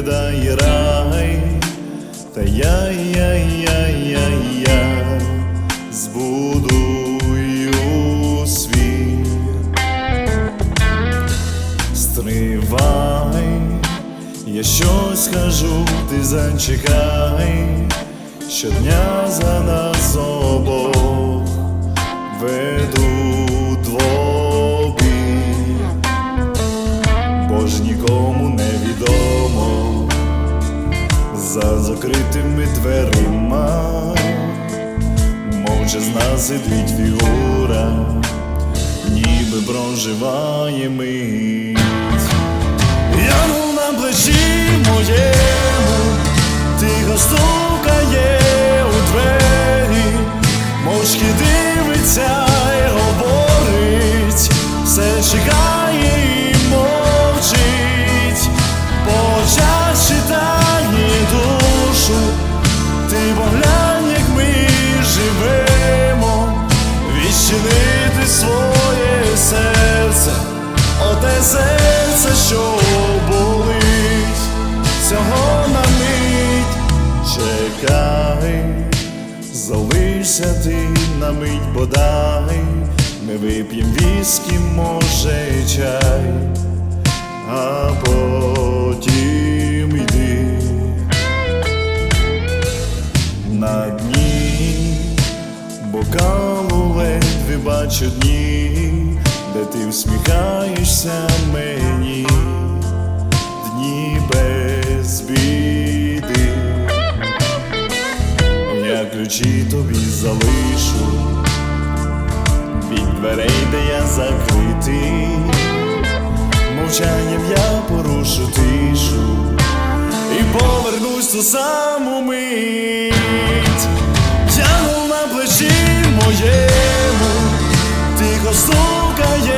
кидає рай, та я, я, я, я, я збудую світ. Стривай, я щось скажу, ти зачекай, щодня за нас обох веду закритими дверима, мовчазна сидить фігура, ніби проживає мить. Янул на плечі моєму, тихо стукає залишся ти на мить бодай, ми вип'єм віскі, може чай, а потім йди. На дні бокалу ледве бачу дні, де ти всміхаєшся мені, ключі тобі залишу від дверей, де я закритий, мовчанням я порушу тишу і повернусь ту саму мить. Тягнув на плечі моєму, тихо стукає